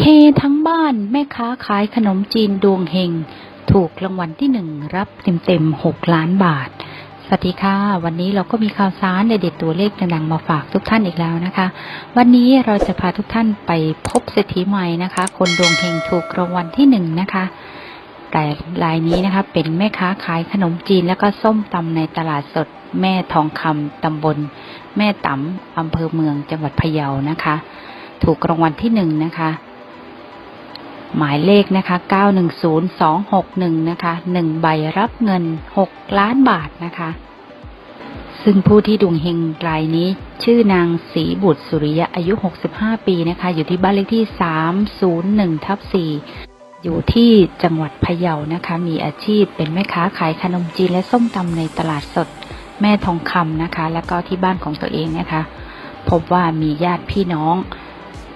เฮทั้งบ้านแม่ค้าขายขนมจีนดวงเฮง ถูกรางวัลที่หนึ่งรับเต็มเต็มๆหกล้านบาท สวัสดีค่ะ วันนี้เราก็มีข่าวสารในเด็ดตัวเลขดังๆมาฝากทุกท่านอีกแล้วนะคะ วันนี้เราจะพาทุกท่านไปพบเศรษฐีใหม่นะคะ คนดวงเฮงถูกรางวัลที่หนึ่งนะคะ แต่รายนี้นะคะ เป็นแม่ค้าขายขนมจีนแล้วก็ส้มตำในตลาดสด แม่ทองคำตำบล แม่ตำอำเภอเมืองจังหวัดพะเยานะคะ ถูกรางวัลที่หนึ่งนะคะ หมายเลขนะคะ 910261 นะคะ1ใบรับเงิน 6 ล้านบาทนะคะ ซึ่งผู้ที่ดวงเฮงรายนี้ ชื่อนางศรีบุตรสุริยะอายุ 65 ปีนะคะ อยู่ที่บ้านเลขที่ 301ทับ4อยู่ที่จังหวัดพะเยานะคะ มีอาชีพเป็นแม่ค้าขายขนมจีนและส้มตำในตลาดสดแม่ทองคำนะคะ แล้วก็ที่บ้านของตัวเองนะคะ พบว่ามีญาติพี่น้อง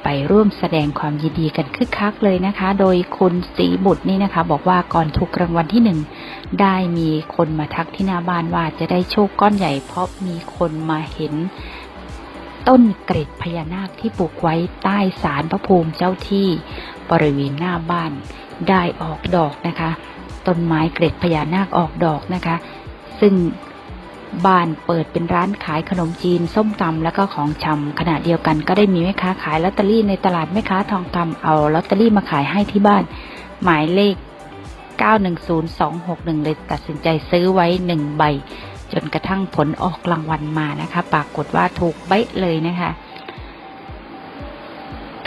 ไปร่วมแสดงความยินดีกันคึกคักเลยนะคะ โดยคุณศรีบุตรนี่นะคะ บอกว่าก่อนถูกรางวัลที่หนึ่งได้มีคนมาทักที่หน้าบ้านว่าจะได้โชคก้อนใหญ่ เพราะมีคนมาเห็นต้นเกร็ดพญานาคที่ปลูกไว้ใต้ศาลพระภูมิเจ้าที่บริเวณหน้าบ้านได้ออกดอกนะคะ ต้นไม้เกร็ดพญานาคออกดอกนะคะ ซึ่ง บ้านเปิดเป็นร้านขายขนมจีน ส้มตำแล้วก็ของชำขณะเดียวกันก็ได้มีแม่ค้าขายลอตเตอรี่ในตลาดแม่ค้าทองคำเอาลอตเตอรี่มาขายให้ที่บ้าน หมายเลข 910261 เลยตัดสินใจซื้อไว้หนึ่งใบ จนกระทั่งผลออกรางวัลมานะคะ ปรากฏว่าถูกเป๊ะเลยนะคะ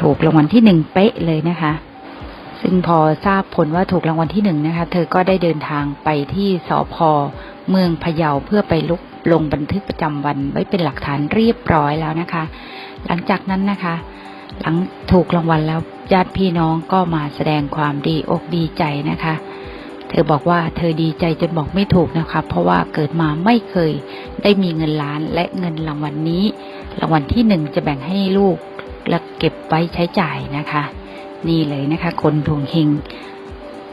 ถูกรางวัลที่หนึ่งเป๊ะเลยนะคะ ซึ่งพอทราบผลว่าถูกรางวัลที่หนึ่งนะคะ เธอก็ได้เดินทางไปที่สพเมืองพะเยาเพื่อไปลุกลงบันทึกประจำวันไว้เป็นหลักฐานเรียบร้อยแล้วนะคะ หลังจากนั้นนะคะ หลังถูกรางวัลแล้วญาติพี่น้องก็มาแสดงความดีอกดีใจนะคะ เธอบอกว่าเธอดีใจจนบอกไม่ถูกนะคะ เพราะว่าเกิดมาไม่เคยได้มีเงินล้านและเงินรางวัลนนี้ รางวัลที่หนึ่งจะแบ่งให้ลูกและเก็บไว้ใช้จ่ายนะคะ นี่เลยนะคะ คนดวงเฮง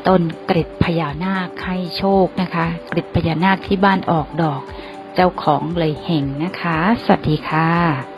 ต้นกริดพญานาคให้โชคนะคะ กริดพญานาคที่บ้านออกดอก เจ้าของเลยเฮงนะคะ สวัสดีค่ะ